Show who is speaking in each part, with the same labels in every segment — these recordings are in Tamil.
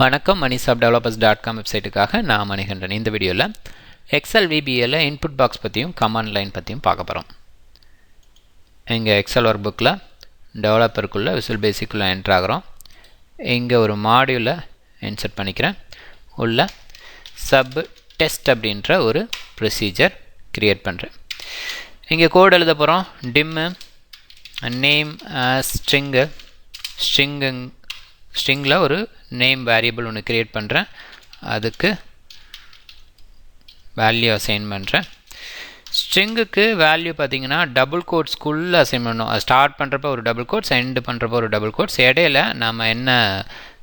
Speaker 1: வணக்கம் மணிசாப் டெவலப்பர்ஸ் டாட் காம் வெப்சைட்டுக்காக நான் மணிகண்டன் இந்த வீடியோவில் எக்ஸல் விபிஎல்ல இன்புட் பாக்ஸ் பற்றியும் கமாண்ட் லைன் பற்றியும் பார்க்க போகிறோம் இங்கே எக்ஸல் ஒர்க் புக்கில் டெவலப்பருக்குள்ளே விசுவல் பேசிக்குள்ளே என்ட்ரு ஆகிறோம். இங்கே ஒரு மாடியூலை இன்சர்ட் பண்ணிக்கிறேன். உள்ள சப் டெஸ்ட் அப்படின்ற ஒரு ப்ரொசீஜர் க்ரியேட் பண்ணுறேன் இங்கே கோட் எழுத போகிறோம் டிம்மு நேம் ஸ்ட்ரிங்கு ஸ்ட்ரிங்கு ஸ்ட்ரிங்கில் ஒரு நேம் வேரியபிள் ஒன்று க்ரியேட் பண்ணுறேன் அதுக்கு வேல்யூ அசைன் பண்ணுறேன் ஸ்ட்ரிங்குக்கு வேல்யூ பார்த்தீங்கன்னா டபுள் கோட்ஸ்க்குள்ளே அசைன் பண்ணணும். அது ஸ்டார்ட் பண்ணுறப்ப ஒரு டபுள் கோட்ஸ் எண்டு பண்ணுறப்ப ஒரு டபுள் கோட்ஸ் இடையில நம்ம என்ன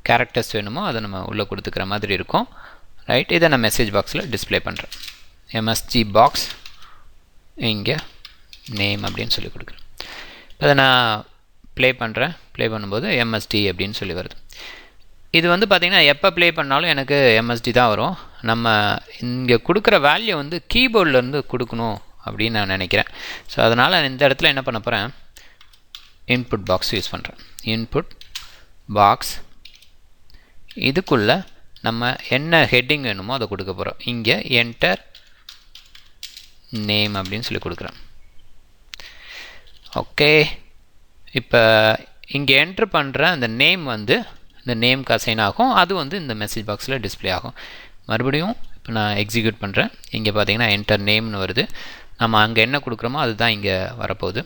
Speaker 1: கேரக்டர்ஸ் வேணுமோ அதை நம்ம உள்ளே கொடுத்துக்கிற மாதிரி இருக்கும். ரைட் இதை நான் மெசேஜ் பாக்ஸில் டிஸ்பிளே பண்ணுறேன் எம்எஸ்ஜி பாக்ஸ் இங்கே நேம் அப்படின்னு சொல்லி கொடுக்குறேன். இப்போ அதை நான் ப்ளே பண்ணுறேன் ப்ளே பண்ணும்போது எம்எஸ்டி அப்படின்னு சொல்லி வருது. இது வந்து பார்த்திங்கன்னா எப்போ ப்ளே பண்ணாலும் எனக்கு எம்எஸ்டி தான் வரும். நம்ம இங்கே கொடுக்குற வேல்யூ வந்து கீபோர்ட்லேருந்து கொடுக்கணும் அப்படின்னு நான் நினைக்கிறேன். ஸோ அதனால் இந்த இடத்துல என்ன பண்ண போகிறேன் இன்புட் பாக்ஸ் யூஸ் பண்ணுறேன் இன்புட் பாக்ஸ் இதுக்குள்ளே நம்ம என்ன ஹெட்டிங் வேணுமோ அதை கொடுக்க போகிறோம் இங்கே என்டர் நேம் அப்படின்னு சொல்லி கொடுக்குறேன். ஓகே இப்போ இங்கே என்ட்ரு பண்ணுற அந்த நேம் வந்து இந்த நேம்க்கு அசைன் ஆகும். அது வந்து இந்த மெசேஜ் பாக்ஸில் டிஸ்பிளே ஆகும். மறுபடியும் இப்போ நான் எக்ஸிக்யூட் பண்ணுறேன் இங்கே பார்த்தீங்கன்னா என்டர் நேம்னு வருது. நம்ம அங்கே என்ன கொடுக்குறோமோ அதுதான் இங்கே வரப்போகுது.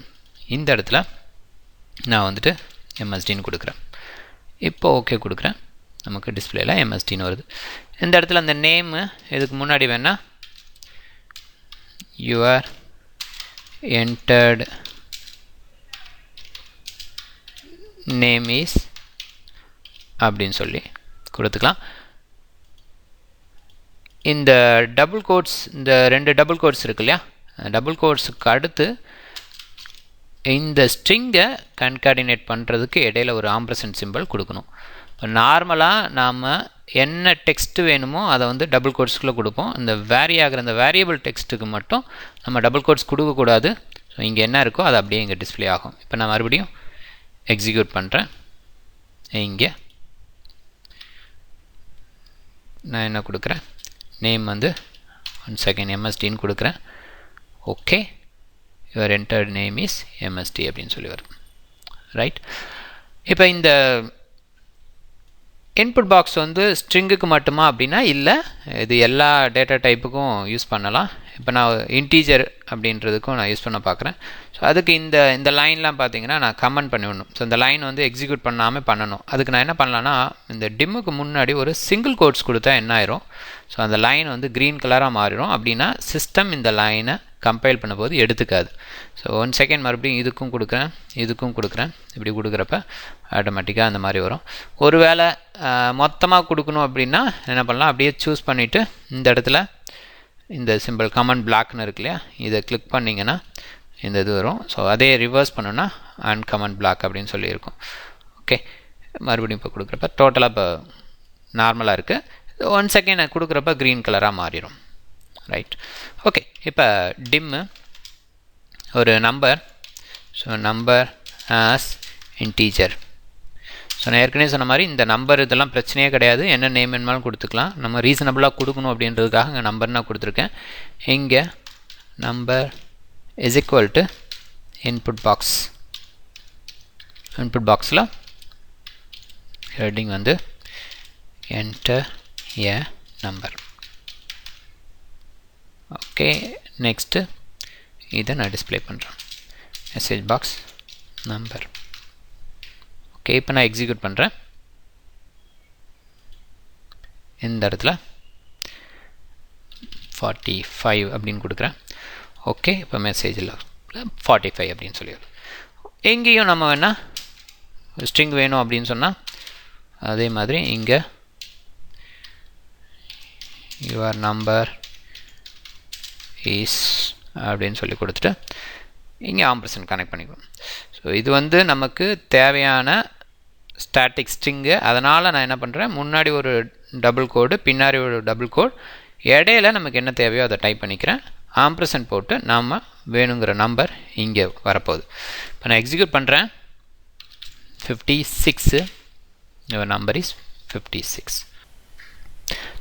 Speaker 1: இந்த இடத்துல நான் வந்துட்டு எம்எஸ்டின்னு கொடுக்குறேன். இப்போ ஓகே கொடுக்குறேன். நமக்கு டிஸ்பிளேல எம்எஸ்டின்னு வருது. இந்த இடத்துல அந்த நேமு இதுக்கு முன்னாடி வேணால் யுவர் என்டர்டு நேம் இஸ் அப்படின்னு சொல்லி கொடுத்துக்கலாம். இந்த டபுள் கோட்ஸ் இந்த ரெண்டு டபுள் கோட்ஸ் இருக்கு இல்லையா? டபுள் கோட்ஸுக்கு அடுத்து இந்த ஸ்ட்ரிங்கை கன்கார்டினேட் பண்ணுறதுக்கு இடையில ஒரு ஆம்பரசன் சிம்பிள் கொடுக்கணும். இப்போ நார்மலாக நாம் என்ன டெக்ஸ்ட்டு வேணுமோ அதை வந்து டபுள் கோட்ஸ்குள்ளே கொடுப்போம். இந்த வேரி ஆகிற இந்த வேரியபிள் டெக்ஸ்ட்டுக்கு மட்டும் நம்ம டபுள் கோட்ஸ் கொடுக்கக்கூடாது ஸோ இங்கே என்ன இருக்கோ அது அப்படியே இங்கே டிஸ்பிளே ஆகும். இப்போ நான் மறுபடியும் எக்ஸிக்யூட் பண்ணுறேன் இங்கே நான் என்ன கொடுக்குறேன்? நேம் வந்து ஒன் செகண்ட் எம்எஸ்டின்னு கொடுக்குறேன். Okay your entered name is MST அப்படின்னு சொல்லி வரும் ரைட் இப்போ இந்த இன்புட் பாக்ஸ் வந்து ஸ்ட்ரிங்குக்கு மட்டுமா அப்படின்னா இல்லை. இது எல்லா டேட்டா டைப்புக்கும் யூஸ் பண்ணலாம். இப்போ நான் இன்டீஜர் அப்படின்றதுக்கும் நான் யூஸ் பண்ண பார்க்குறேன் ஸோ அதுக்கு இந்த இந்த லைன்லாம் பார்த்தீங்கன்னா நான் கமெண்ட் பண்ணிவிடணும் ஸோ இந்த லைன் வந்து எக்ஸிக்யூட் பண்ணாமல் பண்ணணும். அதுக்கு நான் என்ன பண்ணலான்னா இந்த டிம்முக்கு முன்னாடி ஒரு சிங்கிள் கோட்ஸ் கொடுத்தா என்ன ஆயிரும்? ஸோ அந்த லைன் வந்து க்ரீன் கலராக மாறிடும் அப்படின்னா சிஸ்டம் இந்த லைனை கம்பைல் பண்ணும்போது எடுத்துக்காது. ஸோ ஒன் செகண்ட் மறுபடியும் இதுக்கும் கொடுக்குறேன் இதுக்கும் கொடுக்குறேன். இப்படி கொடுக்குறப்ப ஆட்டோமேட்டிக்காக அந்த மாதிரி வரும். ஒருவேளை மொத்தமாக கொடுக்கணும் அப்படின்னா என்ன பண்ணலாம்? அப்படியே சூஸ் பண்ணிவிட்டு இந்த இடத்துல இந்த சிம்பிள் கமன் பிளாக்னு இருக்கு இல்லையா? இதை கிளிக் பண்ணிங்கன்னா இந்த இது வரும். ஸோ அதே ரிவர்ஸ் பண்ணோன்னா அண்ட் கமன் பிளாக் அப்படின்னு சொல்லியிருக்கும். ஓகே மறுபடியும் இப்போ கொடுக்குறப்ப டோட்டலாக இப்போ நார்மலாக இருக்குது ஒன் செகண்ட் கொடுக்குறப்ப க்ரீன் கலராக மாறிடும். ரைட் ஓகே இப்போ டிம்மு ஒரு number so number as integer so நான் ஏற்கனவே சொன்ன மாதிரி இந்த நம்பர் இதெல்லாம் பிரச்சனையே கிடையாது. என்ன நேம் வேணுமாலும் கொடுத்துக்கலாம். நம்ம ரீசனபிளாக கொடுக்கணும் அப்படின்றதுக்காக இங்கே நம்பர் நான் கொடுத்துருக்கேன். இங்கே number is equal to input box input பாக்ஸில் ஹெட்டிங் வந்து enter a number okay next இதை நான் டிஸ்பிளே பண்ணுறேன் மெசேஜ் பாக்ஸ் நம்பர் ஓகே இப்போ நான் எக்ஸிக்யூட் பண்ணுறேன் இந்த இடத்துல ஃபார்ட்டி ஃபைவ் அப்படின்னு கொடுக்குறேன். ஓகே இப்போ மெசேஜில் ஃபார்ட்டி ஃபைவ் அப்படின்னு சொல்லி எங்கேயும் நம்ம வேணால் ஸ்ட்ரிங் வேணும் அப்படின்னு சொன்னால் அதே மாதிரி இங்கே யுவர் நம்பர் இஸ் அப்படின்னு சொல்லி கொடுத்துட்டு இங்கே ஆம்பர்சன் கனெக்ட் பண்ணிக்கணும் ஸோ இது வந்து நமக்கு தேவையான ஸ்டாட்டிக் ஸ்ட்ரிங்கு அதனால் நான் என்ன பண்ணுறேன் முன்னாடி ஒரு டபுள் கோடு பின்னாடி ஒரு டபுள் கோட் இடையில நமக்கு என்ன தேவையோ அதை டைப் பண்ணிக்கிறேன். ஆம்ப்ரசன்ட் போட்டு நாம் வேணுங்கிற நம்பர் இங்கே வரப்போகுது. இப்போ நான் எக்ஸிக்யூட் பண்ணுறேன் fifty six number is fifty six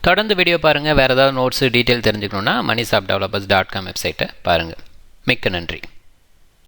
Speaker 1: தொடர்ந்து வீடியோ பாருங்கள் வேறு ஏதாவது நோட்ஸு டீட்டெயில் தெரிஞ்சுக்கணுன்னா மணிசாப் டெவலப்பர்ஸ் டாட் காம் வெப்சைட்டை பாருங்கள் மிக்க நன்றி.